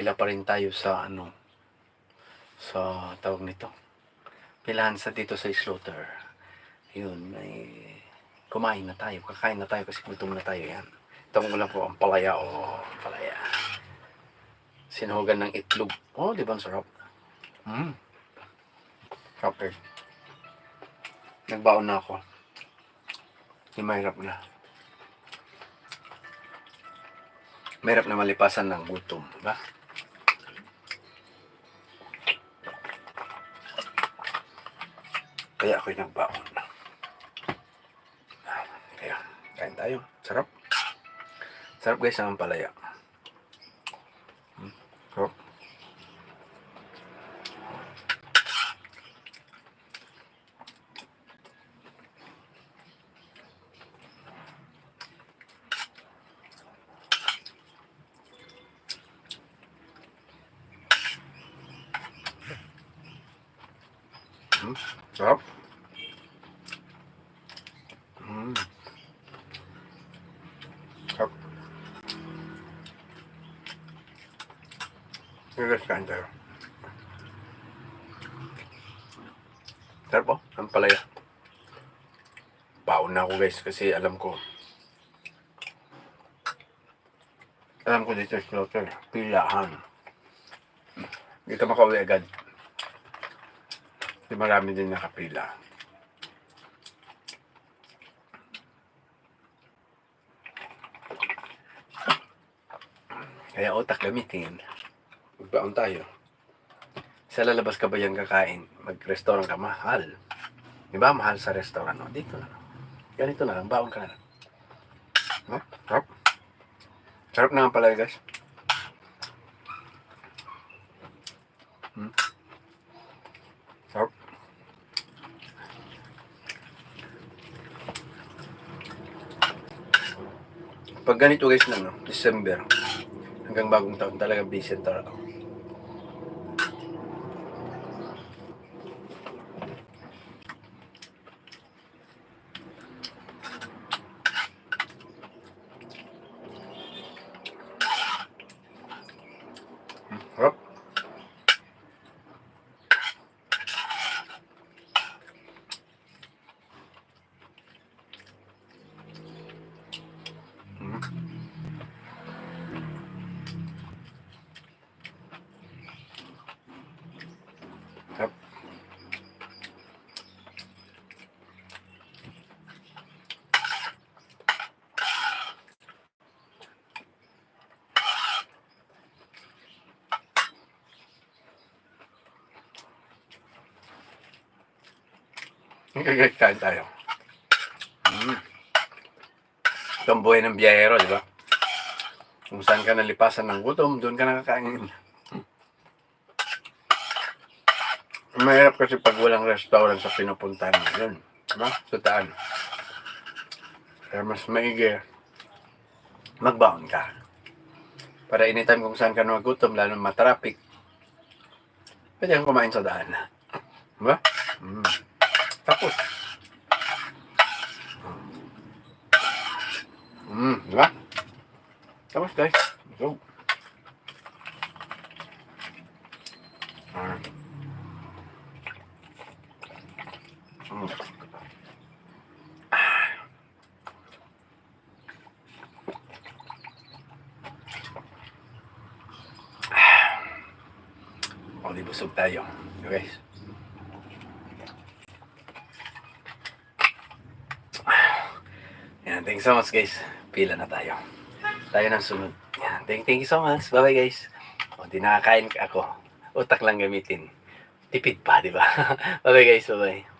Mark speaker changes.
Speaker 1: Pila pa rin tayo sa ano, sa tawag nito. Pilahan sa dito sa slaughter. Yun, may kumain na tayo. Kakain na tayo kasi gutom na tayo yan. Itong ulam po ang palaya o palaya. Sinuhugan ng itlog. Oh, di ba ang sarap? Mm. Sarap eh. Nagbaon na ako. Hindi mahirap na. Mahirap na malipasan ng gutom, ba? Kaya ako'y nagbaon. Kaya, kain tayo. Sarap. Sarap guys ang palaya. Hmm, Sarap. Hmm, Sarap. Hmm. Sarap. Guys, kain tayo. Sarap po, ang palaya. Baon na ako guys kasi alam ko alam ko dito sa slaughter, pilahan. Hindi ka makauwi agad. Di marami din nakapila. Kaya utak gamitin. Magbaon tayo. Sa lalabas ka ba yung kakain? Mag-restaurant ka, mahal. Di ba? Mahal sa restaurant. No? Dito na lang. Ganito na lang. Baon ka na lang. No? Sarap. Sarap na nga pala guys. Hmm. Sarap. Pag ganito guys na no, December, hanggang bagong taon talaga busy talaga. Hmm, Sarap. Sarap. Nagkagagtaan tayo. Mm. Ito ang buhay ng biyahero, di ba? Kung saan ka nalipasan ng gutom, doon ka nakakain. Mahirap kasi pag walang restaurant sa pinupuntahan mo. Yun. Diba? Sutaan. Kaya mas maigi. Magbaon ka. Para anytime kung saan ka nagutom, lalo matraffic, pwede kang kumain sa daan. Diba? Mm. Tapos. Mm, diba? Tapos guys. Go. Ah. Mm. O, di busog tayo. Okay. Yan, thank you so much guys. Pila na tayo. Tayo ng sunod. Yan, thank, thank you so much. Bye-bye guys. O, di nakakain ako. Utak lang gamitin. Tipid pa, di ba? bye-bye guys. Bye-bye.